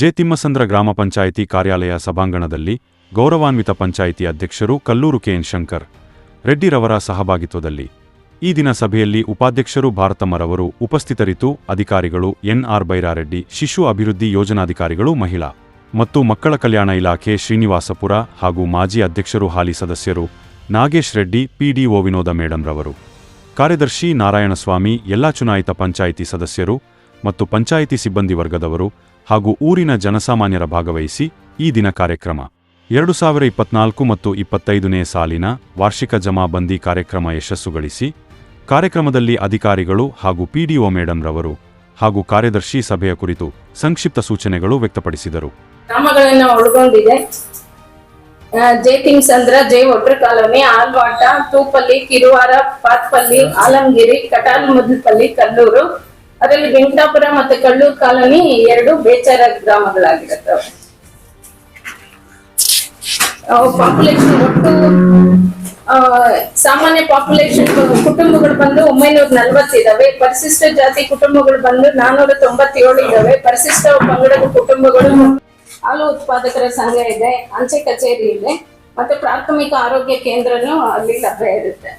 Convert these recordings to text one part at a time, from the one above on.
J Thimmasandra ಗ್ರಾಮ ಪಂಚಾಯಿತಿ ಕಾರ್ಯಾಲಯ ಸಭಾಂಗಣದಲ್ಲಿ ಗೌರವಾನ್ವಿತ ಪಂಚಾಯಿತಿ ಅಧ್ಯಕ್ಷರು ಕಲ್ಲೂರು ಕೆಎನ್ ಶಂಕರ್, ರೆಡ್ಡಿರವರ ಸಹಭಾಗಿತ್ವದಲ್ಲಿ. ಈ ದಿನ ಸಭೆಯಲ್ಲಿ ಉಪಾಧ್ಯಕ್ಷರು ಭಾರತಮ್ಮರವರು ಉಪಸ್ಥಿತರಿತು ಅಧಿಕಾರಿಗಳು ಎನ್ಆರ್ ಬೈರಾರೆಡ್ಡಿ, ಶಿಶು ಅಭಿವೃದ್ಧಿ ಯೋಜನಾಧಿಕಾರಿಗಳು ಮಹಿಳಾ ಮತ್ತು ಮಕ್ಕಳ ಕಲ್ಯಾಣ ಇಲಾಖೆ ಶ್ರೀನಿವಾಸಪುರ ಹಾಗೂ ಮಾಜಿ ಅಧ್ಯಕ್ಷರು ಹಾಲಿ ಸದಸ್ಯರು ನಾಗೇಶ್ ರೆಡ್ಡಿ ಪಿಡಿಒ ವಿನೋದ ಮೇಡಂರವರು. ಕಾರ್ಯದರ್ಶಿ ನಾರಾಯಣಸ್ವಾಮಿ, ಎಲ್ಲಾ ಚುನಾಯಿತ ಪಂಚಾಯಿತಿ ಸದಸ್ಯರು ಮತ್ತು ಪಂಚಾಯಿತಿ ಸಿಬ್ಬಂದಿ ವರ್ಗದವರು ಹಾಗೂ ಊರಿನ ಜನಸಾಮಾನ್ಯರ ಭಾಗವಹಿಸಿ ಈ ದಿನ ಕಾರ್ಯಕ್ರಮ. ಎರಡು ಸಾವಿರ ಇಪ್ಪತ್ನಾಲ್ಕು ಮತ್ತು ಇಪ್ಪತ್ತೈದನೇ ಸಾಲಿನ ವಾರ್ಷಿಕ ಜಮಾಬಂದಿ ಕಾರ್ಯಕ್ರಮ ಯಶಸ್ಸುಗಳಿಸಿ, ಕಾರ್ಯಕ್ರಮದಲ್ಲಿ ಅಧಿಕಾರಿಗಳು ಹಾಗೂ ಪಿಡಿಒ ಮೇಡಂರವರು ಹಾಗೂ ಕಾರ್ಯದರ್ಶಿ ಸಭೆಯ ಕುರಿತು ಸಂಕ್ಷಿಪ್ತ ಸೂಚನೆಗಳು ವ್ಯಕ್ತಪಡಿಸಿದರು. ಗ್ರಾಮಗಳನ್ನು ಒಳಗೊಂಡಿದೆ. ಅಂದ್ರ ಜೆ ಒಟ್ರ ಕಾಲೋನಿ, ಆಲ್ವಾಟ, ತೂಪಲ್ಲಿ, ಕಿರುವಾರ, ಪಾತ್ಪಲ್ಲಿ, ಆಲಂಗಿರಿ, ಕಟಾಲ್, ಮುದ್ಲಪಲ್ಲಿ, ಕಲ್ಲೂರು ಅದರಲ್ಲಿ ವೆಂಕಟಾಪುರ ಮತ್ತೆ ಕಳ್ಳೂರು ಕಾಲೋನಿ ಎರಡು ಬೇಚಾರ ಗ್ರಾಮಗಳಾಗಿರುತ್ತವೆ. ಪಾಪ್ಯುಲೇಷನ್ ಒಟ್ಟು ಸಾಮಾನ್ಯ ಪಾಪ್ಯುಲೇಷನ್ ಕುಟುಂಬಗಳು ಬಂದು ಒಂಬೈನೂರ ನಲ್ವತ್ತಿದಾವೆ. ಪರಿಶಿಷ್ಟ ಜಾತಿ ಕುಟುಂಬಗಳು ಬಂದು ನಾನ್ನೂರ ತೊಂಬತ್ತೇಳು ಇದಾವೆ. ಪರಿಶಿಷ್ಟ ಪಂಗಡದ ಕುಟುಂಬಗಳು ಹಾಲು ಉತ್ಪಾದಕರ ಸಂಘ ಇದೆ, ಅಂಚೆ ಕಚೇರಿ ಇದೆ, ಮತ್ತೆ ಪ್ರಾಥಮಿಕ ಆರೋಗ್ಯ ಕೇಂದ್ರನೂ ಅಲ್ಲಿ ಲಭ್ಯ ಇರುತ್ತೆ.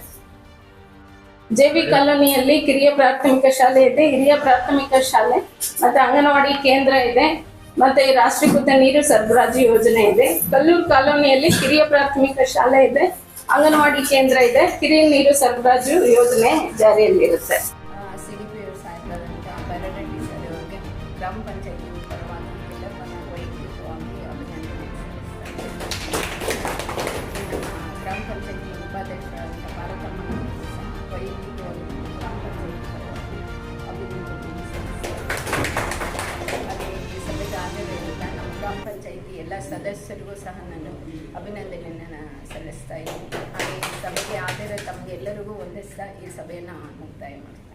ಜೆವಿ ಕಾಲೋನಿಯಲ್ಲಿ ಕಿರಿಯ ಪ್ರಾಥಮಿಕ ಶಾಲೆ ಇದೆ. ಹಿರಿಯ ಪ್ರಾಥಮಿಕ ಶಾಲೆ ಮತ್ತೆ ಅಂಗನವಾಡಿ ಕೇಂದ್ರ ಇದೆ. ಮತ್ತೆ ರಾಷ್ಟ್ರೀಕೃತ ನೀರು ಸರಬರಾಜು ಯೋಜನೆ ಇದೆ. ಕಲ್ಲೂರು ಕಾಲೋನಿಯಲ್ಲಿ ಕಿರಿಯ ಪ್ರಾಥಮಿಕ ಶಾಲೆ ಇದೆ. ಅಂಗನವಾಡಿ ಕೇಂದ್ರ ಇದೆ. ಕಿರಿಯ ನೀರು ಸರಬರಾಜು ಯೋಜನೆ ಜಾರಿಯಲ್ಲಿರುತ್ತೆ. ಸದಸ್ಯರಿಗೂ ಸಹ ನಾನು ಅಭಿನಂದನೆಯನ್ನು ಸಲ್ಲಿಸ್ತಾ ಇದ್ದೀನಿ. ಹಾಗೆ ಈ ಸಭೆಗೆ ಎಲ್ಲರಿಗೂ ತಮಗೆಲ್ಲರಿಗೂ ಒಂದಿಸ್ತಾ ಈ ಸಭೆಯನ್ನು ಮುಕ್ತಾಯ ಮಾಡ್ತೀನಿ.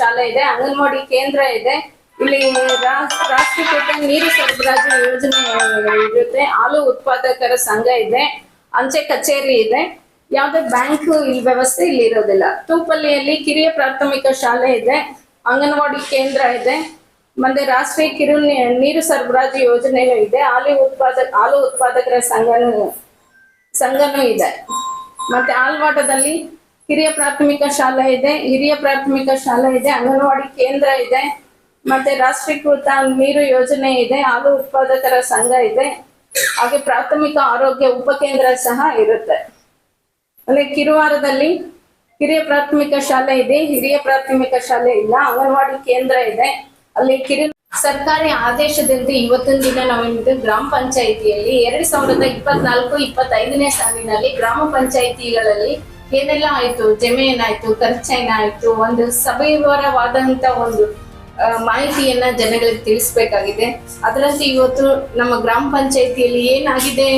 ಶಾಲೆ ಇದೆ, ಅಂಗನವಾಡಿ ಕೇಂದ್ರ ಇದೆ. ಇಲ್ಲಿ ರಾಷ್ಟ್ರೀಕೃತ ನೀರು ಸರಬರಾಜು ಯೋಜನೆ ಇರುತ್ತೆ. ಹಾಲು ಉತ್ಪಾದಕರ ಸಂಘ ಇದೆ, ಅಂಚೆ ಕಚೇರಿ ಇದೆ. ಯಾವುದೇ ಬ್ಯಾಂಕ್ ಇಲ್ಲಿ ವ್ಯವಸ್ಥೆ ಇಲ್ಲಿ ಇರೋದಿಲ್ಲ. ತೂಪಲ್ಲಿಯಲ್ಲಿ ಕಿರಿಯ ಪ್ರಾಥಮಿಕ ಶಾಲೆ ಇದೆ, ಅಂಗನವಾಡಿ ಕೇಂದ್ರ ಇದೆ. ಮತ್ತೆ ರಾಷ್ಟ್ರೀಯ ಕಿರು ನೀರು ಸರಬರಾಜು ಯೋಜನೆನೂ ಇದೆ. ಹಾಲು ಉತ್ಪಾದಕ ಹಾಲು ಉತ್ಪಾದಕರ ಸಂಘನೂ ಸಂಘನೂ ಇದೆ. ಮತ್ತೆ ಆಲ್ವಾಟದಲ್ಲಿ ಹಿರಿಯ ಪ್ರಾಥಮಿಕ ಶಾಲೆ ಇದೆ. ಹಿರಿಯ ಪ್ರಾಥಮಿಕ ಶಾಲೆ ಇದೆ. ಅಂಗನವಾಡಿ ಕೇಂದ್ರ ಇದೆ. ಮತ್ತೆ ರಾಷ್ಟ್ರೀಕೃತ ನೀರು ಯೋಜನೆ ಇದೆ. ಹಾಲು ಉತ್ಪಾದಕರ ಸಂಘ ಇದೆ. ಹಾಗೆ ಪ್ರಾಥಮಿಕ ಆರೋಗ್ಯ ಉಪಕೇಂದ್ರ ಸಹ ಇರುತ್ತೆ. ಅಲ್ಲಿ ಕಿರುವಾರದಲ್ಲಿ ಹಿರಿಯ ಪ್ರಾಥಮಿಕ ಶಾಲೆ ಇದೆ. ಹಿರಿಯ ಪ್ರಾಥಮಿಕ ಶಾಲೆ ಇಲ್ಲ. ಅಂಗನವಾಡಿ ಕೇಂದ್ರ ಇದೆ. ಅಲ್ಲಿ ಕಿರಿ ಸರ್ಕಾರಿ ಆದೇಶದಂತೆ ಇವತ್ತೊಂದು ದಿನ ನಾವೇನಿದೆ ಗ್ರಾಮ ಪಂಚಾಯಿತಿಯಲ್ಲಿ ಎರಡ್ ಸಾವಿರದ ಇಪ್ಪತ್ನಾಲ್ಕು, ಇಪ್ಪತ್ತೈದನೇ ಸಾಲಿನಲ್ಲಿ ಗ್ರಾಮ ಪಂಚಾಯಿತಿಗಳಲ್ಲಿ ಏನೆಲ್ಲ ಆಯ್ತು ಜಮೀನಾಯ್ತು ಖರ್ಚೇನಾಯ್ತು, ಒಂದು ಸವಿವರವಾದಂತ ಒಂದು ಮಾಹಿತಿಯನ್ನ ಜನಗಳಿಗೆ ತಿಳಿಸ್ಬೇಕಾಗಿದೆ. ಅದರಲ್ಲಿ ಇವತ್ತು ನಮ್ಮ ಗ್ರಾಮ ಪಂಚಾಯಿತಿಯಲ್ಲಿ ಏನಾಗಿದೆ,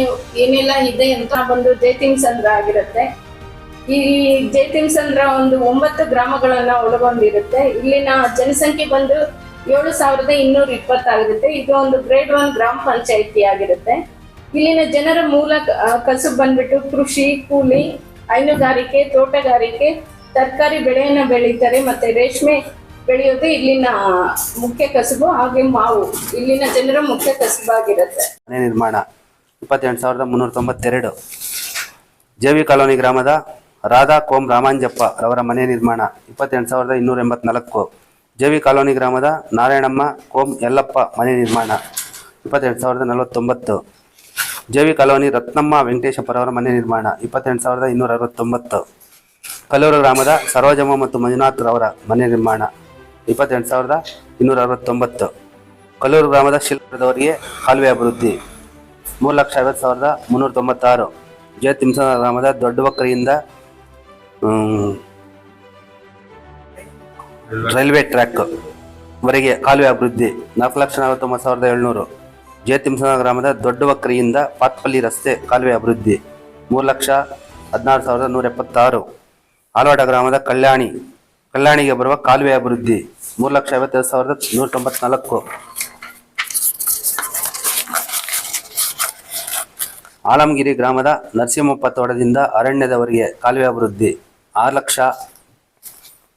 ಏನೆಲ್ಲ ಇದೆ ಅಂತ ಒಂದು ಜೈತಿಂಗ್ಸ್ ಅಂದ್ರ ಆಗಿರುತ್ತೆ. ಈ ಜೈತಿಂಗ್ಸ್ ಅಂದ್ರ ಒಂದು ಒಂಬತ್ತು ಗ್ರಾಮಗಳನ್ನ ಒಳಗೊಂಡಿರುತ್ತೆ. ಇಲ್ಲಿನ ಜನಸಂಖ್ಯೆ ಬಂದು ಏಳು ಸಾವಿರದ ಇನ್ನೂರ ಇಪ್ಪತ್ತಾಗಿರುತ್ತೆ ಇದು ಒಂದು ಗ್ರೇಡ್ ಒನ್ ಗ್ರಾಮ ಪಂಚಾಯಿತಿ ಆಗಿರುತ್ತೆ. ಇಲ್ಲಿನ ಜನರ ಮೂಲ ಕಸುಬು ಬಂದ್ಬಿಟ್ಟು ಕೃಷಿ, ಕೂಲಿ, ಹೈನುಗಾರಿಕೆ, ತೋಟಗಾರಿಕೆ, ತರಕಾರಿ ಬೆಳೆಯನ್ನ ಬೆಳೀತಾರೆ ಮತ್ತೆ ರೇಷ್ಮೆ ಬೆಳೆಯೋದು ಇಲ್ಲಿನ ಮುಖ್ಯ ಕಸುಬು ಹಾಗೆ ಮಾವು ಇಲ್ಲಿನ ಜನರ ಮುಖ್ಯ ಕಸುಬಾಗಿರುತ್ತೆ. ಮನೆ ನಿರ್ಮಾಣ ಇಪ್ಪತ್ತೆಂಟು ಸಾವಿರದ ಮುನ್ನೂರ ತೊಂಬತ್ತೆರಡು. ಜೆವಿ ಕಾಲೋನಿ ಗ್ರಾಮದ ರಾಧಾ ಕೋಮ್ ರಾಮಾಂಜಪ್ಪ ಅವರ ಮನೆ ನಿರ್ಮಾಣ ಇಪ್ಪತ್ತೆಂಟು ಸಾವಿರದ ಇನ್ನೂರ ಎಂಬತ್ನಾಲ್ಕು. ಜೆವಿ ಕಾಲೋನಿ ಗ್ರಾಮದ ನಾರಾಯಣಮ್ಮ ಕೋಮ್ ಯಲ್ಲಪ್ಪ ಮನೆ ನಿರ್ಮಾಣ. ಇಪ್ಪತ್ತೆರಡು ಸಾವಿರದ ನಲವತ್ತೊಂಬತ್ತು. ಜೆವಿ ಕಾಲೋನಿ ರತ್ನಮ್ಮ ವೆಂಕಟೇಶಪ್ಪರವರ ಮನೆ ನಿರ್ಮಾಣ. ಇಪ್ಪತ್ತೆಂಟು ಸಾವಿರದ ಇನ್ನೂರ ಅರವತ್ತೊಂಬತ್ತು. ಕಲ್ಲೂರು ಗ್ರಾಮದ ಸರೋಜಮ್ಮ ಮತ್ತು ಮಂಜುನಾಥ್ ರವರ ಮನೆ ನಿರ್ಮಾಣ. ಇಪ್ಪತ್ತೆಂಟು ಸಾವಿರದ ಇನ್ನೂರ ಅರವತ್ತೊಂಬತ್ತು. ಕಲ್ಲೂರು ಗ್ರಾಮದ ಶಿಲ್ಪದವರಿಗೆ ಕಾಲುವೆ ಅಭಿವೃದ್ಧಿ. ಮೂರು ಲಕ್ಷ ಐವತ್ತು ಸಾವಿರದ ಮುನ್ನೂರ ತೊಂಬತ್ತಾರು. ಜಯತಿಂಸ ಗ್ರಾಮದ ದೊಡ್ಡಬಕ್ಕರಿಯಿಂದ ಹ್ಮ್, ರೈಲ್ವೆ ಟ್ರ್ಯಾಕ್ ವರೆಗೆ ಕಾಲುವೆ ಅಭಿವೃದ್ಧಿ ನಾಲ್ಕು ಲಕ್ಷ ನಲವತ್ತೊಂಬತ್ತು ಸಾವಿರದ ಏಳ್ನೂರು. ಜಯತಿಂಸನ ಗ್ರಾಮದ ದೊಡ್ಡ ವಕ್ರಿಯಿಂದ ಪಾತ್ಪಲ್ಲಿ ರಸ್ತೆ ಕಾಲುವೆ ಅಭಿವೃದ್ಧಿ ಮೂರು ಲಕ್ಷ ಹದಿನಾರು ಸಾವಿರದ ನೂರ ಎಪ್ಪತ್ತಾರು. ಆಲ್ವಾಡ ಗ್ರಾಮದ ಕಲ್ಯಾಣಿ, ಕಲ್ಯಾಣಿಗೆ ಬರುವ ಕಾಲುವೆ ಅಭಿವೃದ್ಧಿ ಮೂರು ಲಕ್ಷ ಐವತ್ತೈದು ಸಾವಿರದ ನೂರ ತೊಂಬತ್ನಾಲ್ಕು. ಆಲಮಗಿರಿ ಗ್ರಾಮದ ನರಸಿಂಹಪ್ಪ ತೋಟದಿಂದ ಅರಣ್ಯದವರೆಗೆ ಕಾಲುವೆ ಅಭಿವೃದ್ಧಿ ಆರು ಲಕ್ಷ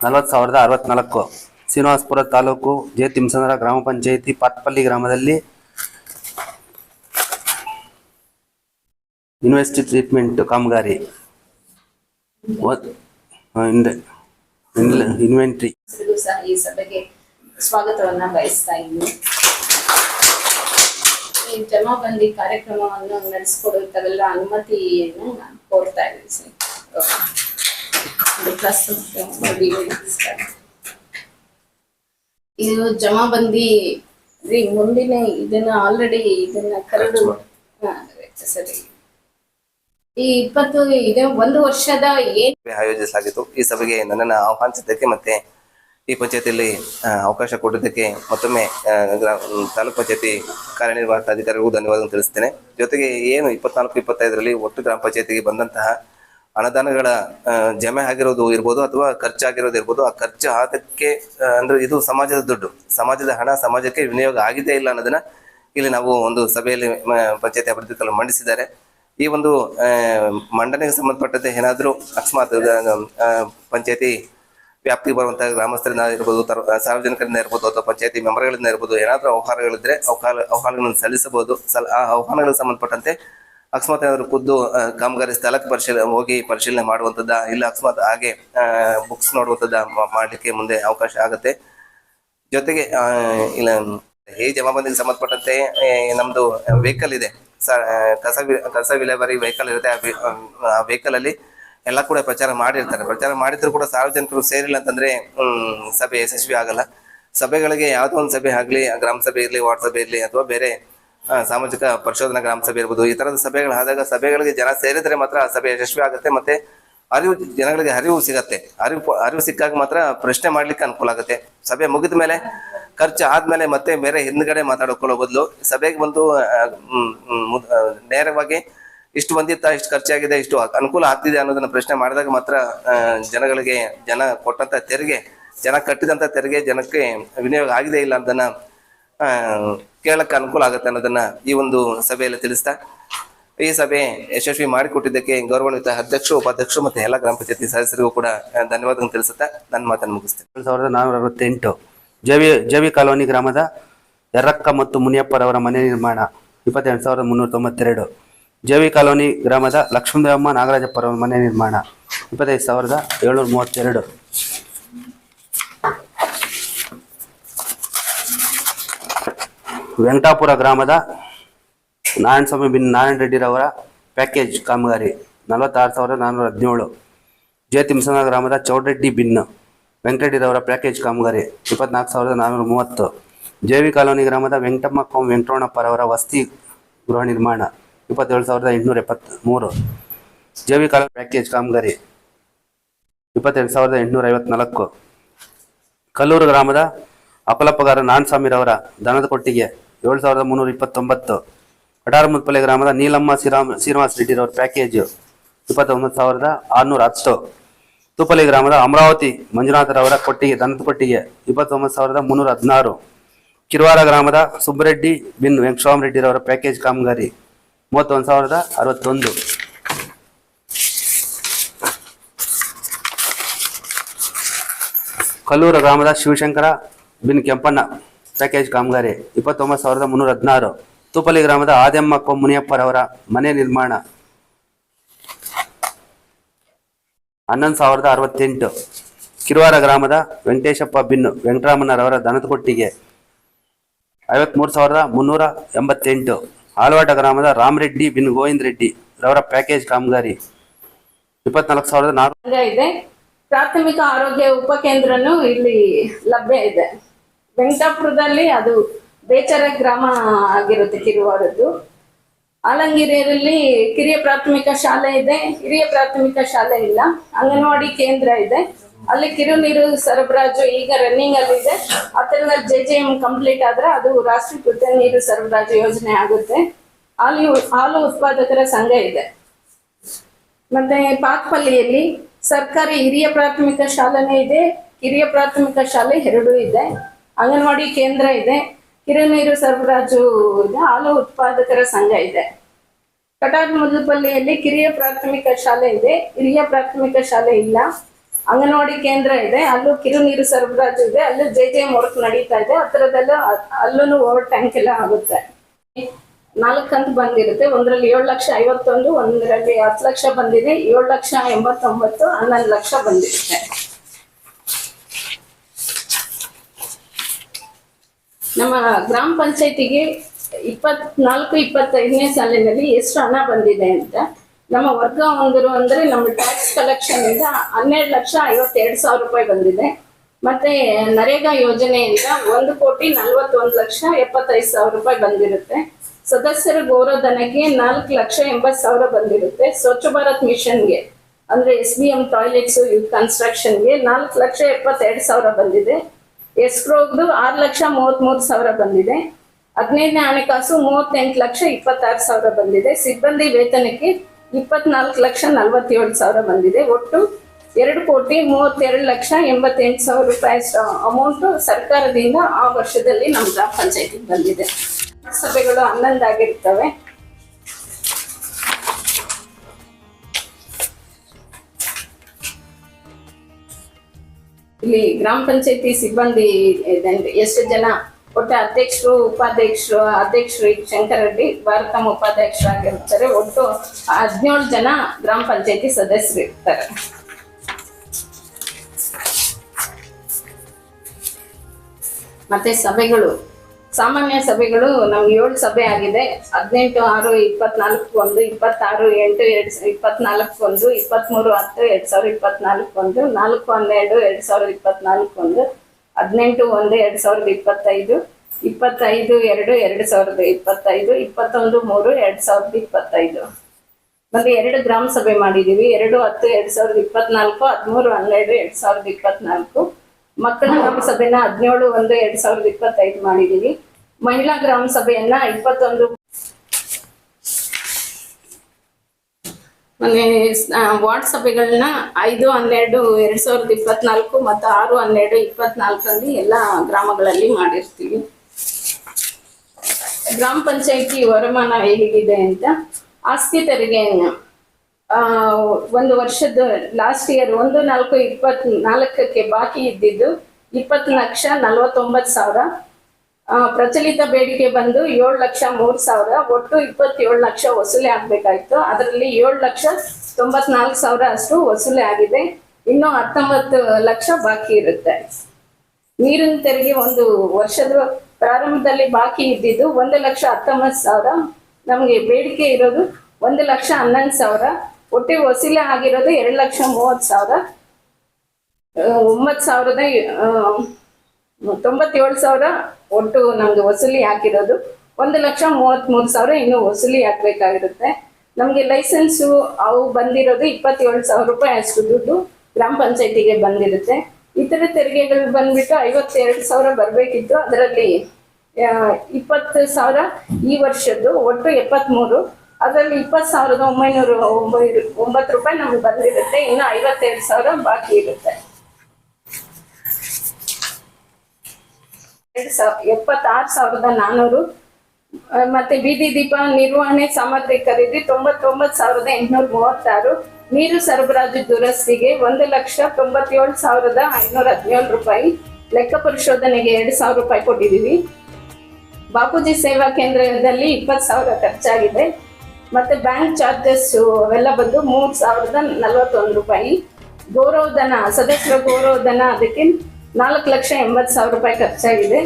ನಲವತ್ತು ಸಾವಿರದ ಅರವತ್ನಾಲ್ಕು ಶ್ರೀನಿವಾಸಪುರ ತಾಲೂಕು ಜೆ ತಿಮ್ಸಂದ್ರ ಗ್ರಾಮ ಪಂಚಾಯಿತಿ ಪಾಟ್ಪಲ್ಲಿ ಗ್ರಾಮದಲ್ಲಿ ಯೂನಿವರ್ಸಿಟಿ ಟ್ರೀಟ್ಮೆಂಟ್ ಕಾಮಗಾರಿ. ಇನ್ವೆಂಟ್ರಿ. ಈ ಸ್ವಾಗತವನ್ನ ಬಯಸ್ತಾ ಇದ್ದೀನಿ. ಈ ಜಮಾಬಂದಿ ಕಾರ್ಯಕ್ರಮವನ್ನು ನಡೆಸಿಕೊಡುವ ತಾವೆಲ್ಲ ಅನುಮತಿಯನ್ನು ನಾನು ಕೋರ್ತಾ ಇದ್ದೀನಿ ಇದು ಪ್ಲಸ್ ನೋಡಿ ಇದು ಜಮಾಬಂದಿ ರೀ ಮುಂದಿನ ಇದನ್ನ ಆಲ್ರೆಡಿ ಇದನ್ನ ಕರೆದು ಸರಿ. ಈ ಇಪ್ಪತ್ತು ಇದೆ ಒಂದು ವರ್ಷದ ಏನ್ ಆಯೋಜಿಸಲಾಗಿತ್ತು. ಈ ಸಭೆಗೆ ನನ್ನನ್ನು ಆಹ್ವಾನಿಸಿದ್ದಕ್ಕೆ ಮತ್ತೆ ಈ ಪಂಚಾಯತಿಯಲ್ಲಿ ಅವಕಾಶ ಕೊಟ್ಟಿದ್ದಕ್ಕೆ ಮತ್ತೊಮ್ಮೆ ತಾಲೂಕು ಪಂಚಾಯತಿ ಕಾರ್ಯನಿರ್ವಾಹಕ ಅಧಿಕಾರಿಗೂ ಧನ್ಯವಾದ ತಿಳಿಸ್ತೇನೆ. ಜೊತೆಗೆ ಏನು ಇಪ್ಪತ್ನಾಲ್ಕು ಇಪ್ಪತ್ತೈದರಲ್ಲಿ ಒಟ್ಟು ಗ್ರಾಮ ಪಂಚಾಯತಿಗೆ ಬಂದಂತಹ ಅನುದಾನಗಳ ಜಮೆ ಆಗಿರೋದು ಇರ್ಬೋದು ಅಥವಾ ಖರ್ಚಾಗಿರೋದು ಇರ್ಬೋದು, ಆ ಖರ್ಚು ಆದಕ್ಕೆ ಅಂದ್ರೆ ಇದು ಸಮಾಜದ ದುಡ್ಡು. ಸಮಾಜದ ಹಣ ಸಮಾಜಕ್ಕೆ ವಿನಿಯೋಗ ಆಗಿದೆ ಇಲ್ಲ ಅನ್ನೋದನ್ನ ಇಲ್ಲಿ ನಾವು ಒಂದು ಸಭೆಯಲ್ಲಿ ಪಂಚಾಯತಿ ಅಭಿವೃದ್ಧಿ ಮಂಡಿಸಿದ್ದಾರೆ. ಈ ಒಂದು ಮಂಡನೆಗೆ ಸಂಬಂಧಪಟ್ಟಂತೆ ಏನಾದರೂ ಅಕಸ್ಮಾತ್ ಪಂಚಾಯತಿ ವ್ಯಾಪ್ತಿಗೆ ಬರುವಂತಹ ಗ್ರಾಮಸ್ಥರಿಂದ ಇರ್ಬೋದು ಸಾರ್ವಜನಿಕರಿಂದ ಇರ್ಬೋದು ಅಥವಾ ಪಂಚಾಯತಿ ಮೆಂಬರ್ಗಳಿಂದ ಇರ್ಬೋದು, ಏನಾದರೂ ಆಹ್ವಾನಗಳಿದ್ರೆ ಅವಕಾಲ ಆಹ್ವಾನಗಳನ್ನು ಸಲ್ಲಿಸಬಹುದು. ಸಲ್, ಆ ಆಹ್ವಾನಗಳಿಗೆ ಸಂಬಂಧಪಟ್ಟಂತೆ ಅಕಸ್ಮಾತ್ ಏನಾದರೂ ಖುದ್ದು ಕಾಮಗಾರಿ ಸ್ಥಳಕ್ಕೆ ಪರಿಶೀಲನೆ ಹೋಗಿ ಪರಿಶೀಲನೆ ಮಾಡುವಂಥದ್ದ, ಇಲ್ಲ ಅಕಸ್ಮಾತ್ ಹಾಗೆ ಬುಕ್ಸ್ ನೋಡುವಂಥದ್ದ ಮಾಡಲಿಕ್ಕೆ ಮುಂದೆ ಅವಕಾಶ ಆಗುತ್ತೆ. ಜೊತೆಗೆ ಇಲ್ಲ, ಈ ಜಮಾಬಂದಿಗೆ ಸಂಬಂಧಪಟ್ಟಂತೆ ನಮ್ಮದು ವೆಹಿಕಲ್ ಇದೆ. ಕಸ ಕಸ ವಿಲೇವಾರಿ ವೆಹಿಕಲ್ ಇರುತ್ತೆ. ಆ ವೆಹಿಕಲ್ ಅಲ್ಲಿ ಎಲ್ಲ ಕೂಡ ಪ್ರಚಾರ ಮಾಡಿರ್ತಾರೆ. ಪ್ರಚಾರ ಮಾಡಿದ್ರು ಕೂಡ ಸಾರ್ವಜನಿಕರು ಸೇರಿಲ್ಲ ಅಂತಂದ್ರೆ ಸಭೆ ಯಶಸ್ವಿ ಆಗಲ್ಲ. ಸಭೆಗಳಿಗೆ ಯಾವುದೋ ಒಂದು ಸಭೆ ಆಗಲಿ ಗ್ರಾಮ ಸಭೆ ಇರಲಿ, ವಾರ್ಡ್ ಸಭೆ ಇರಲಿ ಅಥವಾ ಬೇರೆ ಸಾಮಾಜಿಕ ಪರಿಶೋಧನಾ ಗ್ರಾಮ ಸಭೆ ಇರ್ಬೋದು, ಈ ತರದ ಸಭೆಗಳಾದಾಗ ಸಭೆಗಳಿಗೆ ಜನ ಸೇರಿದ್ರೆ ಮಾತ್ರ ಸಭೆ ಯಶಸ್ವಿ ಆಗುತ್ತೆ ಮತ್ತೆ ಅರಿವು, ಜನಗಳಿಗೆ ಅರಿವು ಸಿಗತ್ತೆ. ಅರಿವು ಅರಿವು ಸಿಕ್ಕಾಗ ಮಾತ್ರ ಪ್ರಶ್ನೆ ಮಾಡ್ಲಿಕ್ಕೆ ಅನುಕೂಲ ಆಗುತ್ತೆ. ಸಭೆ ಮುಗಿದ ಮೇಲೆ ಖರ್ಚು ಆದ್ಮೇಲೆ ಮತ್ತೆ ಬೇರೆ ಹಿಂದ್ಗಡೆ ಮಾತಾಡ್ಕೊಳ್ಳೋ ಬದಲು ಸಭೆಗೆ ಬಂದು ನೇರವಾಗಿ ಇಷ್ಟು ಬಂದಿತ್ತ, ಇಷ್ಟು ಖರ್ಚಾಗಿದೆ, ಇಷ್ಟು ಅನುಕೂಲ ಆಗ್ತಿದೆ ಅನ್ನೋದನ್ನ ಪ್ರಶ್ನೆ ಮಾಡಿದಾಗ ಮಾತ್ರ ಜನಗಳಿಗೆ ಜನ ಕೊಟ್ಟಂತ ತೆರಿಗೆ, ಜನ ಕಟ್ಟಿದಂತ ತೆರಿಗೆ ಜನಕ್ಕೆ ವಿನಿಯೋಗ ಆಗಿದೆ ಇಲ್ಲ ಅದನ್ನ ಕೇಳಕ್ಕೆ ಅನುಕೂಲ ಆಗುತ್ತೆ ಅನ್ನೋದನ್ನ ಈ ಒಂದು ಸಭೆಯಲ್ಲಿ ತಿಳಿಸ್ತಾ. ಈ ಸಭೆ ಯಶಸ್ವಿ ಮಾಡಿಕೊಟ್ಟಿದ್ದಕ್ಕೆ ಗೌರವಾನ್ವಿತ ಅಧ್ಯಕ್ಷರು, ಉಪಾಧ್ಯಕ್ಷರು ಮತ್ತೆ ಎಲ್ಲ ಗ್ರಾಮ ಪಂಚಾಯತಿ ಸದಸ್ಯರಿಗೂ ಕೂಡ ಧನ್ಯವಾದಗಳನ್ನು ಧನ್ಯವಾದ ತಿಳಿಸುತ್ತಾ ನನ್ನ ಮಾತನ್ನು ಮುಗಿಸ್ತೇನೆ ಎರಡು ಸಾವಿರದ ನಾನೂರ ಅರವತ್ತೆಂಟು ಜವಿ ಜವಿ ಕಾಲೋನಿ ಗ್ರಾಮದ ಯರ್ರಕ್ಕ ಮತ್ತು ಮುನಿಯಪ್ಪರವರ ಮನೆ ನಿರ್ಮಾಣ ಇಪ್ಪತ್ತೆರಡು ಸಾವಿರದ ಮುನ್ನೂರ ತೊಂಬತ್ತೆರಡು ಜವಿ ಕಾಲೋನಿ ಗ್ರಾಮದ ಲಕ್ಷ್ಮೀದೇವಮ್ಮ ನಾಗರಾಜಪ್ಪರವರ ಮನೆ ನಿರ್ಮಾಣ, ಇಪ್ಪತ್ತೈದು ಸಾವಿರದ ಏಳ್ನೂರ ಮೂವತ್ತೆರಡು ವೆಂಕಟಾಪುರ ಗ್ರಾಮದ ನಾರಾಯಣಸ್ವಾಮಿ ಬಿನ್ ನಾರಾಯಣ ರೆಡ್ಡಿರವರ ಪ್ಯಾಕೇಜ್ ಕಾಮಗಾರಿ ನಲವತ್ತಾರು ಸಾವಿರದ ನಾನ್ನೂರ ಹದಿನೇಳು. ಜೆ ತಿಮ್ಸನ ಗ್ರಾಮದ ಚೌಡರೆಡ್ಡಿ ಬಿನ್ ವೆಂಕಟರೆಡ್ಡಿರವರ ಪ್ಯಾಕೇಜ್ ಕಾಮಗಾರಿ ಇಪ್ಪತ್ನಾಲ್ಕು ಸಾವಿರದ ನಾನ್ನೂರ ಮೂವತ್ತು. ಜೆವಿ ಕಾಲೋನಿ ಗ್ರಾಮದ ವೆಂಕಟಮ್ಮ ಕೋಂ ವೆಂಕಟೋಣಪ್ಪರವರ ವಸತಿ ಗೃಹ ನಿರ್ಮಾಣ ಇಪ್ಪತ್ತೇಳು ಸಾವಿರದ ಎಂಟುನೂರ ಜೆ ವಿ ಕಾಲೋನಿ ಪ್ಯಾಕೇಜ್ ಕಾಮಗಾರಿ ಇಪ್ಪತ್ತೆರಡು ಸಾವಿರದ ಎಂಟುನೂರ ಐವತ್ನಾಲ್ಕು. ಕಲ್ಲೂರು ಗ್ರಾಮದ ಅಪಲಪ್ಪಗಾರ ನಾನ್ಸ್ವಾಮಿರವರ ದನದ ಕೊಟ್ಟಿಗೆ ಏಳು ಸಾವಿರದ ಮುನ್ನೂರ ಇಪ್ಪತ್ತೊಂಬತ್ತು. ಅಡಾರಮುತ್ಪಲ್ಲೆ ಗ್ರಾಮದ ನೀಲಮ್ಮ ಶ್ರೀರಾಮ್, ಶ್ರೀನಿವಾಸ ರೆಡ್ಡಿರವರ ಪ್ಯಾಕೇಜ್ ಇಪ್ಪತ್ತೊಂಬತ್ತು ಸಾವಿರದ ಆರುನೂರ ಹತ್ತು. ತುಪಲಿ ಗ್ರಾಮದ ಅಮರಾವತಿ ಮಂಜುನಾಥರವರ ಕೊಟ್ಟಿಗೆ, ದನದ ಕೊಟ್ಟಿಗೆ ಇಪ್ಪತ್ತೊಂಬತ್ತು ಸಾವಿರದ ಮುನ್ನೂರ ಹದಿನಾರು. ಕಿರುವಾರ ಗ್ರಾಮದ ಸುಬ್ಬರೆಡ್ಡಿ ಬಿನ್ ವೆಂಕಟಸ್ವಾಮಿ ರೆಡ್ಡಿರವರ ಪ್ಯಾಕೇಜ್ ಕಾಮಗಾರಿ ಮೂವತ್ತೊಂದು ಸಾವಿರದ ಅರವತ್ತೊಂದು. ಕಲ್ಲೂರ ಗ್ರಾಮದ ಶಿವಶಂಕರ ಬಿನ್ ಕೆಂಪಣ್ಣ ಪ್ಯಾಕೇಜ್ ಕಾಮಗಾರಿ ಇಪ್ಪತ್ತೊಂಬತ್ತು ಸಾವಿರದ ಮುನ್ನೂರ ಹದಿನಾರು. ತೂಪಲ್ಲಿ ಗ್ರಾಮದ ಆದ್ಯಮ್ಮ ಕೊ ಮುನಿಯಪ್ಪರವರ ಮನೆ ನಿರ್ಮಾಣ. ಹನ್ನೊಂದು ಸಾವಿರದ ಅರವತ್ತೆಂಟು. ಕಿರುವಾರ ಗ್ರಾಮದ ವೆಂಕಟೇಶಪ್ಪ ಬಿನ್ ವೆಂಕಟರಾಮಣ್ಣರವರ ದನದ ಕೊಟ್ಟಿಗೆ ಐವತ್ಮೂರು ಸಾವಿರದ ಮುನ್ನೂರ ಎಂಬತ್ತೆಂಟು. ಆಲವಾಟ ಗ್ರಾಮದ ರಾಮರೆಡ್ಡಿ ಬಿನ್ ಗೋವಿಂದ ರೆಡ್ಡಿ ರವರ ಪ್ಯಾಕೇಜ್ ಕಾಮಗಾರಿ. ಇಪ್ಪತ್ನಾಲ್ಕು ಸಾವಿರದ ನಾಲ್ಕು ಇದೆ. ಪ್ರಾಥಮಿಕ ಆರೋಗ್ಯ ಉಪಕೇಂದ್ರನು ಇಲ್ಲಿ ಲಭ್ಯ ಇದೆ. ವೆಂಕಟಾಪುರದಲ್ಲಿ ಅದು ಬೇಚರ ಗ್ರಾಮ ಆಗಿರುತ್ತೆ ಕಿರುವಾರದ್ದು ಆಲಂಗಿರಿಯಲ್ಲಿ ಕಿರಿಯ ಪ್ರಾಥಮಿಕ ಶಾಲೆ ಇದೆ. ಹಿರಿಯ ಪ್ರಾಥಮಿಕ ಶಾಲೆ ಇಲ್ಲ. ಅಂಗನವಾಡಿ ಕೇಂದ್ರ ಇದೆ. ಅಲ್ಲಿ ಕಿರು ನೀರು ಸರಬರಾಜು ಈಗ ರನ್ನಿಂಗ್ ಅಲ್ಲಿ ಇದೆ. ಆ ಜೆ ಜೆ ಎಂ ಕಂಪ್ಲೀಟ್ ಆದ್ರೆ ಅದು ರಾಷ್ಟ್ರೀಕೃತ ನೀರು ಸರಬರಾಜು ಯೋಜನೆ ಆಗುತ್ತೆ. ಹಾಲು ಹಾಲು ಉತ್ಪಾದಕರ ಸಂಘ ಇದೆ. ಮತ್ತೆ ಪಾಕ್ಪಲ್ಲಿಯಲ್ಲಿ ಸರ್ಕಾರಿ ಹಿರಿಯ ಪ್ರಾಥಮಿಕ ಶಾಲೆನೇ ಇದೆ. ಕಿರಿಯ ಪ್ರಾಥಮಿಕ ಶಾಲೆ ಎರಡೂ ಇದೆ. ಅಂಗನವಾಡಿ ಕೇಂದ್ರ ಇದೆ. ಕಿರುನೀರು ಸರಬರಾಜು ಇದೆ. ಹಾಲು ಉತ್ಪಾದಕರ ಸಂಘ ಇದೆ. ಕಟಾರ್ ಮುದ್ಲಪಲ್ಲಿಯಲ್ಲಿ ಕಿರಿಯ ಪ್ರಾಥಮಿಕ ಶಾಲೆ ಇದೆ. ಹಿರಿಯ ಪ್ರಾಥಮಿಕ ಶಾಲೆ ಇಲ್ಲ. ಅಂಗನವಾಡಿ ಕೇಂದ್ರ ಇದೆ. ಅಲ್ಲೂ ಕಿರುನೀರು ಸರಬರಾಜು ಇದೆ. ಅಲ್ಲೂ ಜೆ ಜೆ ವರ್ಕ್ ನಡೀತಾ ಇದೆ. ಹತ್ರದಲ್ಲ ಅಲ್ಲೂ ಓವರ್ ಟ್ಯಾಂಕ್ ಎಲ್ಲ ಆಗುತ್ತೆ. ನಾಲ್ಕು ಕಂತು ಬಂದಿರುತ್ತೆ. ಒಂದರಲ್ಲಿ ಏಳು ಲಕ್ಷ ಐವತ್ತೊಂದು, ಒಂದರಲ್ಲಿ ಹತ್ತು ಲಕ್ಷ ಬಂದಿದೆ. ಏಳು ಲಕ್ಷ ಎಂಬತ್ತೊಂಬತ್ತು, ಹನ್ನೊಂದು ಲಕ್ಷ ಬಂದಿರುತ್ತೆ ನಮ್ಮ ಗ್ರಾಮ ಪಂಚಾಯತಿಗೆ ಇಪ್ಪತ್ನಾಲ್ಕು, ಇಪ್ಪತ್ತೈದನೇ ಸಾಲಿನಲ್ಲಿ ಎಷ್ಟು ಹಣ ಬಂದಿದೆ ಅಂತ. ನಮ್ಮ ವರ್ಗ ಒಂದರು ಅಂದ್ರೆ ನಮ್ಮ ಟ್ಯಾಕ್ಸ್ ಕಲೆಕ್ಷನ್ ಇಂದ ಹನ್ನೆರಡು ಲಕ್ಷ ಐವತ್ತೆರಡು ಸಾವಿರ ರೂಪಾಯಿ ಬಂದಿದೆ. ಮತ್ತೆ ನರೇಗಾ ಯೋಜನೆಯಿಂದ ಒಂದು ಕೋಟಿ ನಲವತ್ತೊಂದು ಲಕ್ಷ ಎಪ್ಪತ್ತೈದು ಸಾವಿರ ರೂಪಾಯಿ ಬಂದಿರುತ್ತೆ. ಸದಸ್ಯರ ಗೌರವಧನಕ್ಕೆ ನಾಲ್ಕು ಲಕ್ಷ ಎಂಬತ್ತು ಸಾವಿರ ಬಂದಿರುತ್ತೆ. ಸ್ವಚ್ಛ ಭಾರತ್ ಮಿಷನ್ಗೆ ಅಂದ್ರೆ ಎಸ್ ಬಿ ಎಂ ಟಾಯ್ಲೆಟ್ಸ್ ಕನ್ಸ್ಟ್ರಕ್ಷನ್ಗೆ ನಾಲ್ಕು ಲಕ್ಷ ಎಪ್ಪತ್ತೆರಡು ಸಾವಿರ ಬಂದಿದೆ. ಎಸ್ಕ್ರೋಗ್ದು ಆರು ಲಕ್ಷ ಮೂವತ್ಮೂರು ಸಾವಿರ ಬಂದಿದೆ. ಹದಿನೈದನೇ ಹಣಕಾಸು ಮೂವತ್ತೆಂಟು ಲಕ್ಷ ಇಪ್ಪತ್ತಾರು ಸಾವಿರ ಬಂದಿದೆ. ಸಿಬ್ಬಂದಿ ವೇತನಕ್ಕೆ ಇಪ್ಪತ್ನಾಲ್ಕು ಲಕ್ಷ ನಲವತ್ತೇಳು ಸಾವಿರ ಬಂದಿದೆ. ಒಟ್ಟು ಎರಡು ಕೋಟಿ ಮೂವತ್ತೆರಡು ಲಕ್ಷ ಎಂಬತ್ತೆಂಟು ಸಾವಿರ ರೂಪಾಯಿ ಅಮೌಂಟ್ ಸರ್ಕಾರದಿಂದ ಆ ವರ್ಷದಲ್ಲಿ ನಮ್ಮ ಗ್ರಾಮ ಪಂಚಾಯತಿಗೆ ಬಂದಿದೆ. ಸಭೆಗಳು ಹನ್ನೊಂದಾಗಿರ್ತವೆ. ಇಲ್ಲಿ ಗ್ರಾಮ ಪಂಚಾಯತಿ ಸಿಬ್ಬಂದಿ ಎಷ್ಟು ಜನ, ಒಟ್ಟು ಅಧ್ಯಕ್ಷರು, ಉಪಾಧ್ಯಕ್ಷರು, ಅಧ್ಯಕ್ಷರು ಶಂಕರ ರೆಡ್ಡಿ ಭಾರತಮ್ಮ ಉಪಾಧ್ಯಕ್ಷರಾಗಿರ್ತಾರೆ ಒಟ್ಟು ಹದಿನೇಳು ಜನ ಗ್ರಾಮ ಪಂಚಾಯತಿ ಸದಸ್ಯರು ಇರ್ತಾರೆ. ಮತ್ತೆ ಸಭೆಗಳು. ಸಾಮಾನ್ಯ ಸಭೆಗಳು ನಮ್ಗೆ ಏಳು ಸಭೆ ಆಗಿದೆ. ಹದಿನೆಂಟು, ಆರು, ಇಪ್ಪತ್ನಾಲ್ಕು, ಒಂದು, ಇಪ್ಪತ್ತಾರು, ಎಂಟು, ಎರಡ್ ಇಪ್ಪತ್ನಾಲ್ಕು, ಒಂದು, ಇಪ್ಪತ್ಮೂರು, ಹತ್ತು, ಎರಡ್ ಸಾವಿರದ ಇಪ್ಪತ್ನಾಲ್ಕು, ಒಂದು, ನಾಲ್ಕು, ಹನ್ನೆರಡು, ಎರಡ್ ಸಾವಿರದ ಇಪ್ಪತ್ನಾಲ್ಕು, ಒಂದು, ಹದಿನೆಂಟು, ಒಂದು, ಎರಡ್ ಸಾವಿರದ ಇಪ್ಪತ್ತೈದು ಇಪ್ಪತ್ತೈದು, ಎರಡು ಎರಡು ಸಾವಿರದ ಇಪ್ಪತ್ತೈದು, ಇಪ್ಪತ್ತೊಂದು, ಮೂರು, ಎರಡ್ ಸಾವಿರದ ಇಪ್ಪತ್ತೈದು. ಮತ್ತೆ ಎರಡು ಗ್ರಾಮ ಸಭೆ ಮಾಡಿದೀವಿ. ಎರಡು, ಹತ್ತು, ಎರಡ್ ಸಾವಿರದ ಇಪ್ಪತ್ನಾಲ್ಕು, ಹದಿಮೂರು, ಹನ್ನೆರಡು, ಎರಡ್ ಸಾವಿರದ ಇಪ್ಪತ್ನಾಲ್ಕು. ಮಕ್ಕಳ ಗ್ರಾಮ ಸಭೆನ ಹದಿನೇಳು, ಒಂದು, ಎರಡ್ ಸಾವಿರದ ಇಪ್ಪತ್ತೈದು ಮಾಡಿದೀವಿ. ಮಹಿಳಾ ಗ್ರಾಮ ಸಭೆಯನ್ನ ಇಪ್ಪತ್ತೊಂದು ಮನೆ ವಾರ್ಡ್ ಸಭೆಗಳನ್ನ ಐದು, ಹನ್ನೆರಡು, ಎರಡ್ ಸಾವಿರದ ಇಪ್ಪತ್ನಾಲ್ಕು ಮತ್ತು ಆರು, ಹನ್ನೆರಡು, ಇಪ್ಪತ್ನಾಲ್ಕರಲ್ಲಿ ಎಲ್ಲ ಗ್ರಾಮಗಳಲ್ಲಿ ಮಾಡಿರ್ತೀವಿ. ಗ್ರಾಮ ಪಂಚಾಯತಿ ವರಮಾನ ಹೇಗಿದೆ ಅಂತ ಆಸ್ತಿ ತೆರಿಗೆ ಒಂದು ವರ್ಷದ ಲಾಸ್ಟ್ ಇಯರ್ ಒಂದು, ನಾಲ್ಕು ಇಪ್ಪತ್ ನಾಲ್ಕಕ್ಕೆ ಬಾಕಿ ಇದ್ದಿದ್ದು ಇಪ್ಪತ್ತು ಲಕ್ಷ ನಲವತ್ತೊಂಬತ್ತು ಸಾವಿರ. ಪ್ರಚಲಿತ ಬೇಡಿಕೆ ಬಂದು ಏಳು ಲಕ್ಷ ಮೂರು ಸಾವಿರ, ಒಟ್ಟು ಇಪ್ಪತ್ತೇಳು ಲಕ್ಷ ವಸೂಲಿ ಆಗ್ಬೇಕಾಯ್ತು. ಅದರಲ್ಲಿ ಏಳು ಲಕ್ಷ ತೊಂಬತ್ನಾಲ್ಕು ಸಾವಿರ ಅಷ್ಟು ವಸೂಲಿ ಆಗಿದೆ. ಇನ್ನು ಹತ್ತೊಂಬತ್ತು ಲಕ್ಷ ಬಾಕಿ ಇರುತ್ತೆ. ನೀರಿನ ತೆರಿಗೆ ಒಂದು ವರ್ಷದ ಪ್ರಾರಂಭದಲ್ಲಿ ಬಾಕಿ ಇದ್ದಿದ್ದು ಒಂದು ಲಕ್ಷ ಹತ್ತೊಂಬತ್ತು ಸಾವಿರ. ನಮಗೆ ಬೇಡಿಕೆ ಇರೋದು ಒಂದು ಲಕ್ಷ ಹನ್ನೊಂದು ಸಾವಿರ. ಒಟ್ಟು ವಸೂಲಿ ಆಗಿರೋದು ಎರಡು ಲಕ್ಷ ಮೂವತ್ತು ಸಾವಿರ. ಒಂಬತ್ತು ಸಾವಿರದ ತೊಂಬತ್ತೇಳು ಸಾವಿರ ಒಟ್ಟು ನಮ್ದು ವಸೂಲಿ ಹಾಕಿರೋದು. ಒಂದು ಲಕ್ಷ ಮೂವತ್ತ್ಮೂರು ಸಾವಿರ ಇನ್ನು ವಸೂಲಿ ಹಾಕ್ಬೇಕಾಗಿರುತ್ತೆ. ನಮಗೆ ಲೈಸೆನ್ಸು ಅವು ಬಂದಿರೋದು ಇಪ್ಪತ್ತೇಳು ಸಾವಿರ ರೂಪಾಯಿ ಅಷ್ಟು ದುಡ್ಡು ಗ್ರಾಮ ಪಂಚಾಯತಿಗೆ ಬಂದಿರುತ್ತೆ. ಇತರ ತೆರಿಗೆಗಳು ಬಂದ್ಬಿಟ್ಟು ಐವತ್ತೆರಡು ಸಾವಿರ ಬರಬೇಕಿತ್ತು. ಅದರಲ್ಲಿ ಇಪ್ಪತ್ತು ಸಾವಿರ ಈ ವರ್ಷದ್ದು, ಒಟ್ಟು ಎಪ್ಪತ್ತ್ಮೂರು. ಅದರಲ್ಲಿ ಇಪ್ಪತ್ತು ಸಾವಿರದ ಒಂಬೈನೂರ ಒಂಬೈ ಒಂಬತ್ತು ರೂಪಾಯಿ ನಮ್ಗೆ ಬಂದಿರುತ್ತೆ. ಇನ್ನು ಐವತ್ತೆರಡು ಸಾವಿರ ಬಾಕಿ ಇರುತ್ತೆ. ಸಾವಿರ ಎಪ್ಪತ್ತಾರು ಸಾವಿರದ ನಾನ್ನೂರು ಮತ್ತೆ ಬೀದಿ ದೀಪ ನಿರ್ವಹಣೆ ಸಾಮಗ್ರಿ ಖರೀದಿ ತೊಂಬತ್ತೊಂಬತ್ತು ಸಾವಿರದ ಎಂಟುನೂರ ಮೂವತ್ತಾರು. ನೀರು ಸರಬರಾಜು ದುರಸ್ತಿಗೆ ಒಂದು ಲಕ್ಷ ತೊಂಬತ್ತೇಳು ಸಾವಿರದ ಐನೂರ ಹದಿನೇಳು ರೂಪಾಯಿ. ಲೆಕ್ಕ ಪರಿಶೋಧನೆಗೆ ಎರಡು ಸಾವಿರ ರೂಪಾಯಿ ಕೊಟ್ಟಿದ್ದೀವಿ. ಬಾಪೂಜಿ ಸೇವಾ ಕೇಂದ್ರದಲ್ಲಿ ಇಪ್ಪತ್ತು ಸಾವಿರ ಖರ್ಚಾಗಿದೆ. ಮತ್ತೆ ಬ್ಯಾಂಕ್ ಚಾರ್ಜಸ್ ಅವೆಲ್ಲ ಬಂದು ಮೂರು ಸಾವಿರದ ನಲವತ್ತೊಂದು ರೂಪಾಯಿ. ಗೌರವಧನ, ಸದಸ್ಯರ ಗೌರವಧನ ಅದಕ್ಕೆ ನಾಲ್ಕು ಲಕ್ಷ ಎಂಬತ್ತು ಸಾವಿರ ರೂಪಾಯಿ ಖರ್ಚಾಗಿದೆ.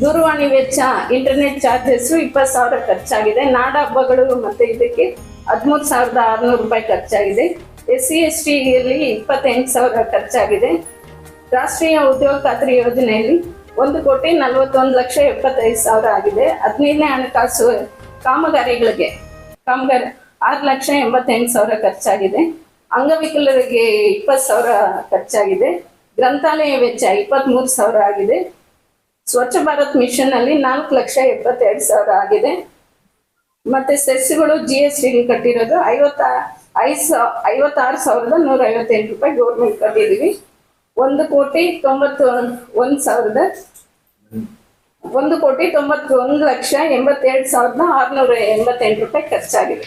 ದೂರವಾಣಿ ವೆಚ್ಚ ಇಂಟರ್ನೆಟ್ ಚಾರ್ಜಸ್ ಇಪ್ಪತ್ತು ಸಾವಿರ ಖರ್ಚಾಗಿದೆ. ನಾಡ ಹಬ್ಬಗಳು ಮತ್ತೆ ಇದಕ್ಕೆ ಹದಿಮೂರು ಸಾವಿರದ ಆರುನೂರು ರೂಪಾಯಿ ಖರ್ಚಾಗಿದೆ. ಎಸ್ ಸಿ ಎಸ್ ಟಿಯಲ್ಲಿ ಇಪ್ಪತ್ತೆಂಟು ಸಾವಿರ ಖರ್ಚಾಗಿದೆ. ರಾಷ್ಟ್ರೀಯ ಉದ್ಯೋಗ ಖಾತ್ರಿ ಯೋಜನೆಯಲ್ಲಿ ಒಂದು ಕೋಟಿ ನಲವತ್ತೊಂದು ಲಕ್ಷ ಎಪ್ಪತ್ತೈದು ಸಾವಿರ ಆಗಿದೆ. ಹದಿನೈದನೇ ಹಣಕಾಸು ಕಾಮಗಾರಿಗಳಿಗೆ ಕಾಮಗಾರಿ ಆರು ಲಕ್ಷ ಎಂಬತ್ತೆಂಟು ಸಾವಿರ ಖರ್ಚಾಗಿದೆ. ಅಂಗವಿಕಲರಿಗೆ ಇಪ್ಪತ್ತು ಸಾವಿರ ಖರ್ಚಾಗಿದೆ. ಗ್ರಂಥಾಲಯ ವೆಚ್ಚ ಇಪ್ಪತ್ತ್ಮೂರು ಸಾವಿರ ಆಗಿದೆ. ಸ್ವಚ್ಛ ಭಾರತ್ ಮಿಷನ್ ಅಲ್ಲಿ ನಾಲ್ಕು ಲಕ್ಷ ಎಪ್ಪತ್ತೆರಡು ಸಾವಿರ ಆಗಿದೆ. ಮತ್ತೆ ಸೆಸ್ಗಳು ಜಿ ಎಸ್ ಟಿ ಕಟ್ಟಿರೋದು ಐವತ್ತ ಐದು ಐವತ್ತಾರು ಸಾವಿರದ ನೂರ ಐವತ್ತೆಂಟು ರೂಪಾಯಿ ಗೌರ್ಮೆಂಟ್ ಕಟ್ಟಿದೀವಿ. ಒಂದು ಕೋಟಿ ತೊಂಬತ್ತು ಒಂದು ಸಾವಿರದ, ಒಂದು ಕೋಟಿ ತೊಂಬತ್ತೊಂದು ಲಕ್ಷ ಎಂಬತ್ತೆರಡು ಸಾವಿರದ ಆರುನೂರ ಎಂಬತ್ತೆಂಟು ರೂಪಾಯಿ ಖರ್ಚಾಗಿದೆ.